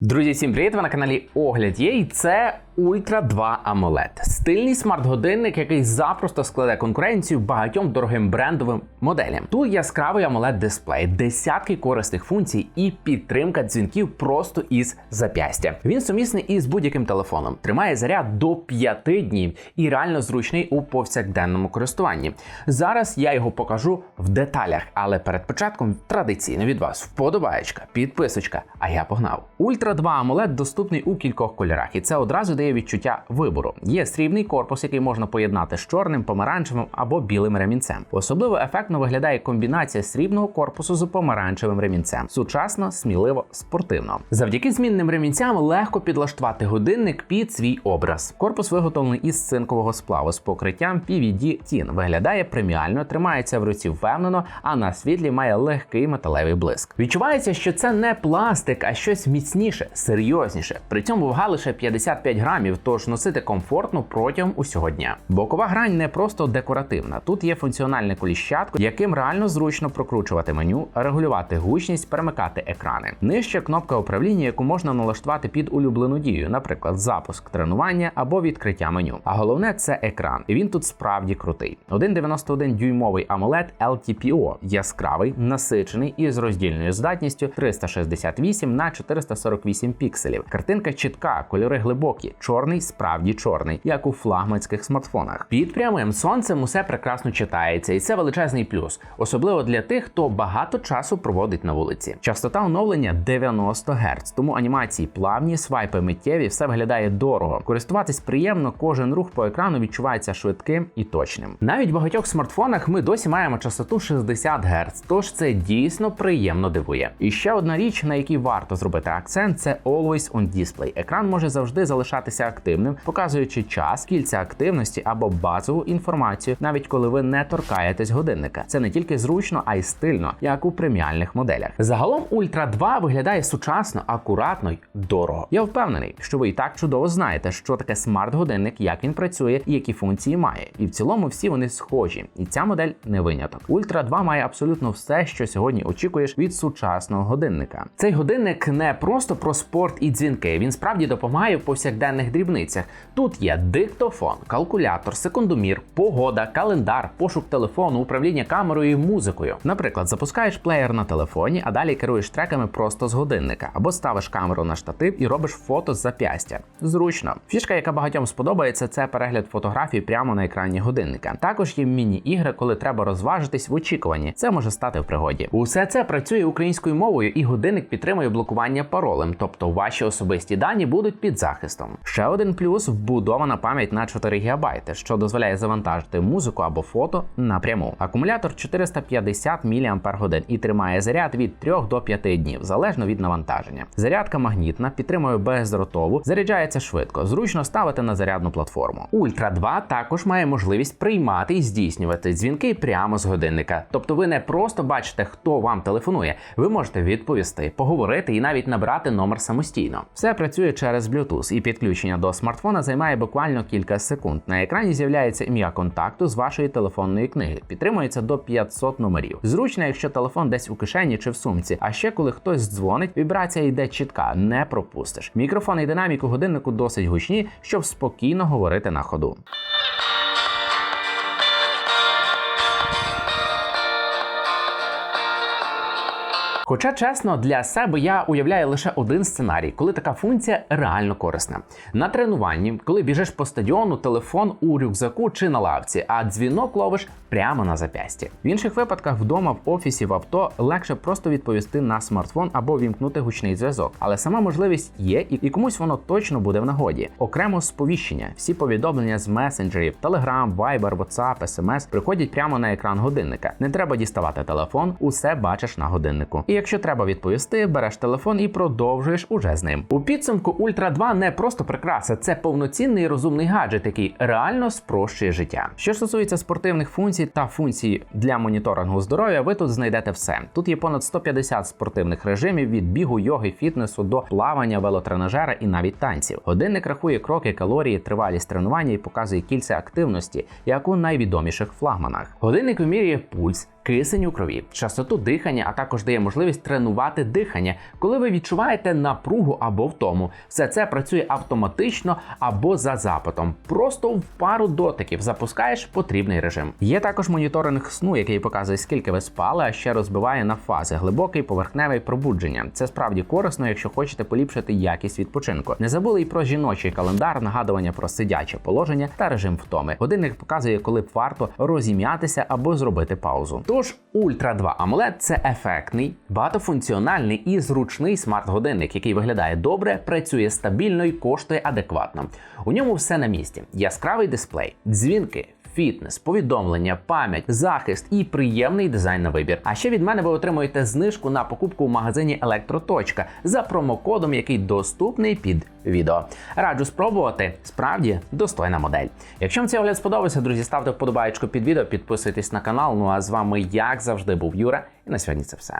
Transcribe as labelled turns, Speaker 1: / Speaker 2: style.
Speaker 1: Друзі, всім привіт! Ви на каналі Огляд є і це Ultra 2 AMOLED. Стильний смарт-годинник, який запросто складе конкуренцію багатьом дорогим брендовим моделям. Тут яскравий amoled дисплей, десятки корисних функцій і підтримка дзвінків просто із запястя. Він сумісний із будь-яким телефоном, тримає заряд до 5 днів і реально зручний у повсякденному користуванні. Зараз я його покажу в деталях, але перед початком традиційно від вас вподобаєчка, підписочка. А я погнав. Ultra 2 AMOLED доступний у кількох кольорах, і це одразу дає відчуття вибору. Є срібний корпус, який можна поєднати з чорним, помаранчевим або білим ремінцем. Особливо ефектно виглядає комбінація срібного корпусу з помаранчевим ремінцем. Сучасно, сміливо, спортивно. Завдяки змінним ремінцям легко підлаштувати годинник під свій образ. Корпус виготовлений із цинкового сплаву з покриттям PVD тін. Виглядає преміально, тримається в руці впевнено, а на світлі має легкий металевий блиск. Відчувається, що це не пластик, а щось міцніше, серйозніше. При цьому вага лише 55 грамів, тож носити комфортно протягом усього дня. Бокова грань не просто декоративна. Тут є функціональне коліщатко, яким реально зручно прокручувати меню, регулювати гучність, перемикати екрани. Нижче кнопка управління, яку можна налаштувати під улюблену дію, наприклад, запуск тренування або відкриття меню. А головне це екран. І він тут справді крутий. 1,91 дюймовий AMOLED LTPO, яскравий, насичений і з роздільною здатністю 368 на 448 пікселів. Картинка чітка, кольори глибокі, чорний справді чорний, як у флагманських смартфонах. Під прямим сонцем усе прекрасно читається, і це величезний плюс, особливо для тих, хто багато часу проводить на вулиці. Частота оновлення 90 Гц, тому анімації плавні, свайпи миттєві, все виглядає дорого. Користуватись приємно, кожен рух по екрану відчувається швидким і точним. Навіть в багатьох смартфонах ми досі маємо частоту 60 Гц, тож це дійсно приємно дивує. І ще одна річ, на якій варто зробити акцент, це Always on Display. Екран може завжди залишатися активним, показуючи час, кільця активності або базову інформацію, навіть коли ви не торкаєтесь годинника. Це не тільки зручно, а й стильно, як у преміальних моделях. Загалом Ultra 2 виглядає сучасно, акуратно й дорого. Я впевнений, що ви і так чудово знаєте, що таке смарт-годинник, як він працює і які функції має. І в цілому всі вони схожі. І ця модель не виняток. Ultra 2 має абсолютно все, що сьогодні очікуєш від сучасного годинника. Цей годинник не просто про спорт і дзвінки. Він справді допомагає в повсякденних дрібницях. Тут є диктофон, калкулятор, секундомір, погода, календар, пошук телефону, управління камерою і музикою. Наприклад, запускаєш плеєр на телефоні, а далі керуєш треками просто з годинника, або ставиш камеру на штатив і робиш фото з зап'ястя. Зручно. Фішка, яка багатьом сподобається, це перегляд фотографій прямо на екрані годинника. Також є міні-ігри, коли треба розважитись в очікуванні. Це може стати в пригоді. Усе це працює українською мовою, і годинник підтримує блокування паролем, тобто ваші особисті дані будуть під захистом. Ще один плюс вбудована пам'ять на 4 ГБ, що дозволяє завантажити музику або фото напряму. Акумулятор 450 мАч і тримає заряд від 3 до 5 днів, залежно від навантаження. Зарядка магнітна, підтримує бездротову, заряджається швидко, зручно ставити на зарядну платформу. Ультра 2 також має можливість приймати і здійснювати дзвінки прямо з годинника. Тобто ви не просто бачите, хто вам телефонує, ви можете відповісти, поговорити і навіть набрати номер самостійно. Все працює через Bluetooth, і підключення до смартфона займає буквально кілька секунд. На екрані з'являється ім'я контакту з вашої телефонної книги. Підтримується до 500 номерів. Зручно, якщо телефон десь у кишені чи в сумці. А ще коли хтось дзвонить, вібрація йде чітка, не пропустиш. Мікрофон і динаміку годиннику досить гучні, щоб спокійно говорити на ходу. Хоча чесно, для себе я уявляю лише один сценарій, коли така функція реально корисна. На тренуванні, коли біжиш по стадіону, телефон у рюкзаку чи на лавці, а дзвінок ловиш прямо на запясті. В інших випадках вдома, в офісі, в авто легше просто відповісти на смартфон або вімкнути гучний зв'язок. Але сама можливість є, і, комусь воно точно буде в нагоді. Окремо сповіщення, всі повідомлення з месенджерів, Telegram, Viber, WhatsApp, SMS приходять прямо на екран годинника. Не треба діставати телефон, усе бачиш на годиннику. І якщо треба відповісти, береш телефон і продовжуєш уже з ним. У підсумку Ultra 2 не просто прикраса, це повноцінний розумний гаджет, який реально спрощує життя. Що стосується спортивних функцій та функцій для моніторингу здоров'я, ви тут знайдете все. Тут є понад 150 спортивних режимів від бігу, йоги, фітнесу до плавання, велотренажера і навіть танців. Годинник рахує кроки, калорії, тривалість тренування і показує кільця активності, як у найвідоміших флагманах. Годинник вимірює пульс кисень у крові, частоту дихання, а також дає можливість тренувати дихання, коли ви відчуваєте напругу або втому. Все це працює автоматично або за запитом. Просто в пару дотиків запускаєш потрібний режим. Є також моніторинг сну, який показує, скільки ви спали, а ще розбиває на фази глибокий поверхневий пробудження. Це справді корисно, якщо хочете поліпшити якість відпочинку. Не забули й про жіночий календар, нагадування про сидяче положення та режим втоми. Годинник показує, коли б варто розім'ятися або зробити паузу. Тож Ultra 2 AMOLED – це ефектний, багатофункціональний і зручний смарт-годинник, який виглядає добре, працює стабільно і коштує адекватно. У ньому все на місці: яскравий дисплей, дзвінки. Фітнес, повідомлення, пам'ять, захист і приємний дизайн на вибір. А ще від мене ви отримуєте знижку на покупку в магазині Електроточка за промокодом, який доступний під відео. Раджу спробувати. Справді достойна модель. Якщо вам цей огляд сподобався, друзі, ставте вподобаєчку під відео, підписуйтесь на канал. Ну а з вами, як завжди, був Юра. І на сьогодні це все.